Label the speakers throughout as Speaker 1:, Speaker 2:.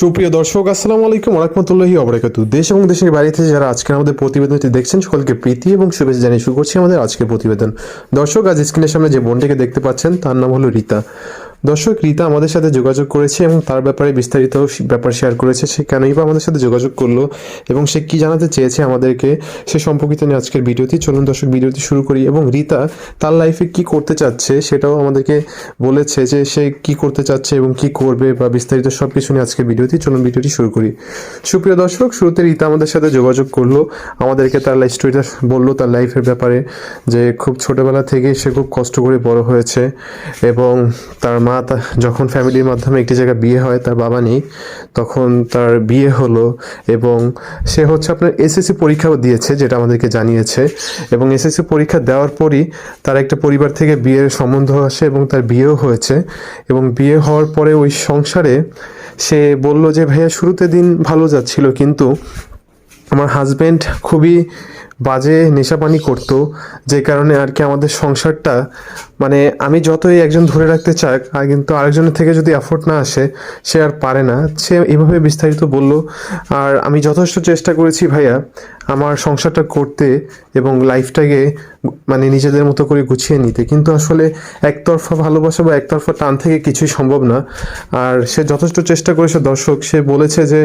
Speaker 1: সুপ্রিয় দর্শক, আসসালামু আলাইকুম রহমতুল্লাহি অবরাকাত দেশ এবং দেশের বাইরে যারা আজকে আমাদের প্রতিবেদনটি দেখছেন, সকলকে প্রীতি এবং শুভেচ্ছা জানিয়ে শুরু করছি আমাদের আজকের প্রতিবেদন। দর্শক, আজ স্ক্রিনের সামনে যে বোনটিকে দেখতে পাচ্ছেন, তার নাম হলো রীতা। দর্শক, রীতা আমাদের সাথে যোগাযোগ করেছে এবং তার ব্যাপারে বিস্তারিত ব্যাপার শেয়ার করেছে। সে কেনই বা আমাদের সাথে যোগাযোগ করল এবং সে কি জানাতে চেয়েছে আমাদেরকে সে সম্পর্কিত নিয়ে আজকের ভিডিওটি। চলুন দর্শক, ভিডিওটি শুরু করি এবং রীতা তার লাইফে কি করতে চাচ্ছে সেটাও আমাদেরকে বলেছে যে সে কি করতে চাচ্ছে এবং কি করবে বা বিস্তারিত সব কিছু নিয়ে আজকের ভিডিওটি। চলুন ভিডিওটি শুরু করি। সুপ্রিয় দর্শক, শুরুতে রীতা আমাদের সাথে যোগাযোগ করল। আমাদেরকে তার লাইফ স্টোরিটা বলল, তার লাইফের ব্যাপারে যে খুব ছোটবেলা থেকে সে খুব কষ্ট করে বড় হয়েছে এবং তার মা যখন ফ্যামিলির মাধ্যমে একটি জায়গায় বিয়ে হয়, তার বাবা নেই, তখন তার বিয়ে হলো এবং সে হচ্ছে আপনার এসএসসি পরীক্ষাও দিয়েছে, যেটা আমাদেরকে জানিয়েছে এবং এসএসসি পরীক্ষা দেওয়ার পরই তার একটা পরিবার থেকে বিয়ের সম্বন্ধ আসে এবং তার বিয়েও হয়েছে এবং বিয়ে হওয়ার পরে ওই সংসারে সে বলল যে, ভাইয়া, শুরুতে দিন ভালো যাচ্ছিল, কিন্তু আমার হাজব্যান্ড খুবই বাজে নেশাপানি করতো, যে কারণে আর কি আমাদের সংসারটা মানে আমি যতই একজন ধরে রাখতে চাক, আর কিন্তু আরেকজনের থেকে যদি এফোর্ট না আসে, সে আর পারে না। সে এভাবে বিস্তারিত বলল। আর আমি যথেষ্ট চেষ্টা করেছি ভাইয়া আমার সংসারটা করতে এবং লাইফটাকে মানে নিজেদের মতো করে গুছিয়ে নিতে। কিন্তু আসলে একতরফা ভালোবাসা বা একতরফা টান থেকে কিছুই সম্ভব না। আর সে যথেষ্ট চেষ্টা করেছে দর্শক, সে বলেছে যে,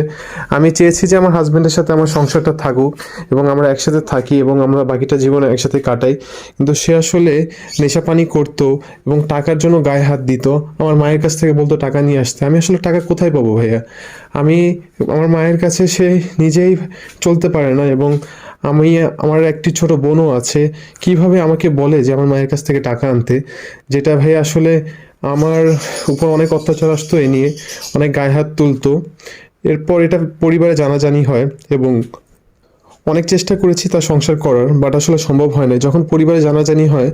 Speaker 1: আমি চেয়েছি যে আমার হাজব্যান্ডের সাথে আমার সংসারটা থাকুক এবং আমরা একসাথে থাকি এবং আমরা বাকিটা জীবন একসাথে কাটাই। কিন্তু সে আসলে নেশাপানি করতো এবং টাকার জন্য গায়ে হাত দিত। আমার মায়ের কাছ থেকে বলতো, টাকা নিয়ে আসতে। আমি আসলে টাকা কোথায় পাবো ভাইয়া? আমি আমার মায়ের কাছে সে নিজেই চলতে পারে না এবং আমি, আমার একটি ছোট বোনও আছে। কীভাবে আমাকে বলে যে আমার মায়ের কাছ থেকে টাকা আনতে? যেটা ভাই আসলে আমার উপর অনেক অত্যাচার আসতো এ নিয়ে, অনেক গায়ে হাত তুলতো। এরপর এটা পরিবারে জানাজানি হয় এবং অনেক চেষ্টা করেছি তার সংসার করার, বাট আসলে সম্ভব হয় না যখন পরিবারে জানাজানি হয়,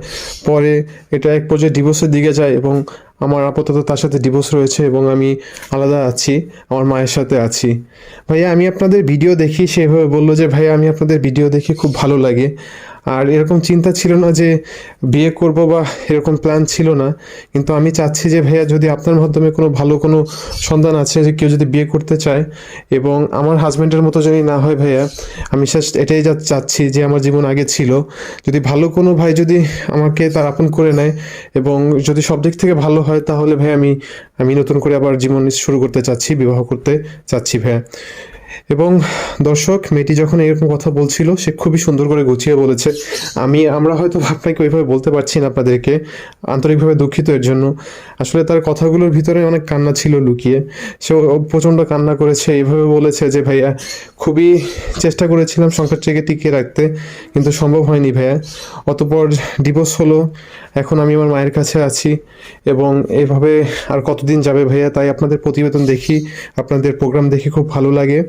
Speaker 1: পরে এটা এক পর্যায়ে ডিভোর্সের দিকে যায় এবং আমার আপাতত তার সাথে ডিভোর্স রয়েছে এবং আমি আলাদা আছি, আমার মায়ের সাথে আছি। ভাইয়া, আমি আপনাদের ভিডিও দেখি সেভাবে বলল যে, ভাইয়া, আমি আপনাদের ভিডিও দেখে খুব ভালো লাগে। আর এরকম চিন্তা ছিল না যে বিয়ে করব বা এরকম প্ল্যান ছিল না। কিন্তু আমি চাচ্ছি যে, ভাইয়া, যদি আপনার মাধ্যমে কোনো ভালো কোনো সন্ধান আছে যে কেউ যদি বিয়ে করতে চায় এবং আমার হাজব্যান্ডের মতো যদি না হয় ভাইয়া, আমি জাস্ট এটাই যা চাচ্ছি যে আমার জীবন আগে ছিল। যদি ভালো কোনো ভাই যদি আমাকে তার আপন করে নেয় এবং যদি সব দিক থেকে ভালো হয়, তাহলে ভাই আমি আমি নতুন করে আবার জীবন শুরু করতে চাচ্ছি, বিবাহ করতে চাচ্ছি ভাইয়া। এবং দর্শক, মেয়েটি যখন এরকম কথা বলছিল, সে খুবই সুন্দর করে গুছিয়ে বলেছে। আমি, আমরা হয়তো আপনাকে ওইভাবে বলতে পারছি না আপনাদেরকে, আন্তরিকভাবে দুঃখিত এর জন্য। আসলে তার কথাগুলোর ভিতরে অনেক কান্না ছিল লুকিয়ে। সে প্রচণ্ড কান্না করেছে, এইভাবে বলেছে যে, ভাইয়া, খুবই চেষ্টা করেছিলাম সংসারটাকে টিকিয়ে রাখতে, কিন্তু সম্ভব হয়নি ভাইয়া। অতপর ডিভোর্স হলো, এখন আমি আমার মায়ের কাছে আছি এবং এইভাবে আর কতদিন যাবে ভাইয়া, তাই আপনাদের প্রতিবেদন দেখি, আপনাদের প্রোগ্রাম দেখি খুব ভালো লাগে।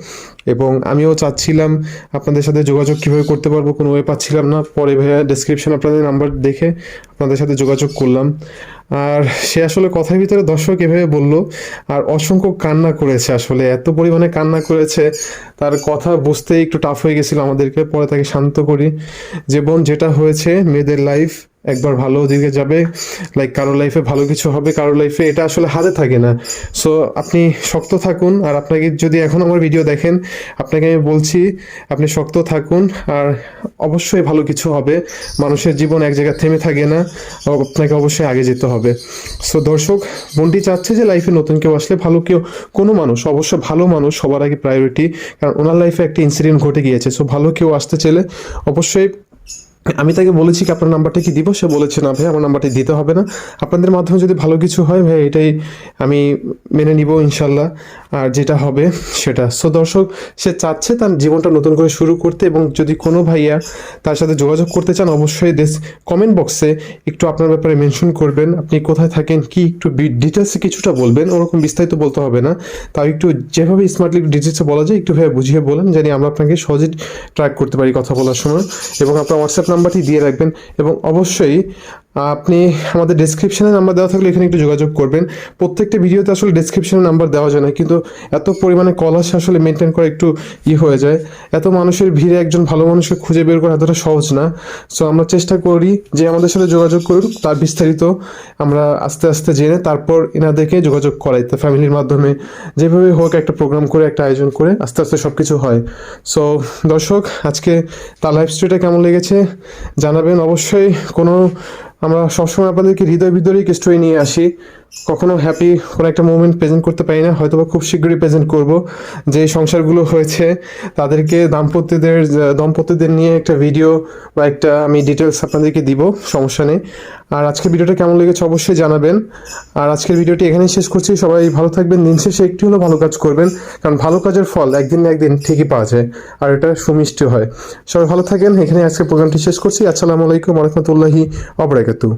Speaker 1: এবং আমিও চাচ্ছিলাম আপনাদের সাথে যোগাযোগ কীভাবে করতে পারব কোনো ওয়ে পাচ্ছিলাম না। পরে ভাইয়া ডেসক্রিপশন আপনাদের নাম্বার দেখে আপনাদের সাথে যোগাযোগ করলাম। আর সে আসলে কথার ভিতরে দর্শক এভাবে বলল, আর অসংখ্য কান্না করেছে আসলে, এত পরিমাণে কান্না করেছে। তার কথা বুঝতে একটু টাফ হয়ে গেছিল আমাদেরকে, পরে তাকে শান্ত করি। যে বোন যেটা হয়েছে, মেয়েদের লাইফ একবার ভালো দিকে যাবে লাইক কারও লাইফে ভালো কিছু হবে কারও লাইফে এটা আসলে হাতে থাকে না। সো আপনি শক্ত থাকুন, আর আপনাকে যদি এখন আমার ভিডিও দেখেন, আপনাকে আমি বলছি, আপনি শক্ত থাকুন, আর অবশ্যই ভালো কিছু হবে। মানুষের জীবন এক জায়গায় থেমে থাকে না আপনাকে অবশ্যই আগে যেতে হবে। সো দর্শক বোনটি চাচ্ছে যে লাইফে নতুন কেউ আসলে ভালো কেউ, কোনো মানুষ, অবশ্য ভালো মানুষ সবার আগে প্রায়োরিটি কারণ ওনার লাইফে একটা ইনসিডেন্ট ঘটে গিয়েছে। সো ভালো কেউ আসতে চাইলে অবশ্যই আমি তাকে বলেছি কি, আপনার নাম্বারটা কি দিব? সে বলেছে, না ভাই, আমার নাম্বারটি দিতে হবে না। আপনাদের মাধ্যমে যদি ভালো কিছু হয় ভাই, এটাই আমি মেনে নিব ইনশাল্লাহ। আর যেটা হবে সেটা। সো দর্শক, সে চাচ্ছে তার জীবনটা নতুন করে শুরু করতে এবং যদি কোনো ভাইয়া তার সাথে যোগাযোগ করতে চান, অবশ্যই দেশ কমেন্ট বক্সে একটু আপনার ব্যাপারে মেনশন করবেন। আপনি কোথায় থাকেন, কি একটু ডিটেলসে কিছুটা বলবেন, ওরকম বিস্তারিত বলতে হবে না। তাও একটু যেভাবে স্মার্টলি ডিটেলসে বলা যায়, একটু ভাবে বুঝিয়ে বলেন, জানি আমরা আপনাকে সহজে ট্র্যাক করতে পারি কথা বলার সময়। এবং আপনার হোয়াটসঅ্যাপ নাম্বারটি দিয়ে রাখবেন এবং অবশ্যই আপনি আমাদের ডেসক্রিপশনে নাম্বার দেওয়া থাকলে এখানে একটু যোগাযোগ করবেন। প্রত্যেকটা ভিডিওতে আসলে ডেসক্রিপশনে নাম্বার দেওয়া যায় না, কিন্তু এত পরিমাণে কল আসে আসলে মেনটেন করা একটু ই হয়ে যায়। এত মানুষের ভিড়ে একজন ভালো মানুষকে খুঁজে বের করা এতটা সহজ না। সো আমরা চেষ্টা করি যে আমাদের সাথে যোগাযোগ করুন তার বিস্তারিত আমরা আস্তে আস্তে জেনে তারপর এনাদেরকে যোগাযোগ করাই, তো ফ্যামিলির মাধ্যমে যেভাবে হোক একটা প্রোগ্রাম করে, একটা আয়োজন করে আস্তে আস্তে সব কিছু হয়। সো দর্শক, আজকে তার লাইফ স্টোরিটা কেমন লেগেছে জানাবেন অবশ্যই। কোনো আমরা সবসময় আপনাদেরকে হৃদয় ভিতরেই স্টোরি নিয়ে আসি। কখনো হ্যাপি কোনো একটা মুভমেন্ট প্রেজেন্ট করতে পারি না হয়তো বা খুব শীঘ্রই প্রেজেন্ট করব। যে সংসারগুলো হয়েছে, তাদেরকে দাম্পত্যদের দম্পতিদের নিয়ে একটা ভিডিও বা একটা আমি ডিটেলস আপনাদেরকে দিব, সমস্যা নেই। আর আজকের ভিডিওটা কেমন লেগেছে অবশ্যই জানাবেন। আর আজকের ভিডিওটি এখানেই শেষ করছি। সবাই ভালো থাকবেন, দিন শেষে একটু হলেও ভালো কাজ করবেন, কারণ ভালো কাজের ফল একদিন না একদিন ঠিকই পাওয়া যায়, আর এটা সুমিষ্টি হয়। সবাই ভালো থাকেন এখানে আজকে প্রোগ্রামটি শেষ করছি। আসসালামু আলাইকুম রহমতুল্লাহি অবরাকাতু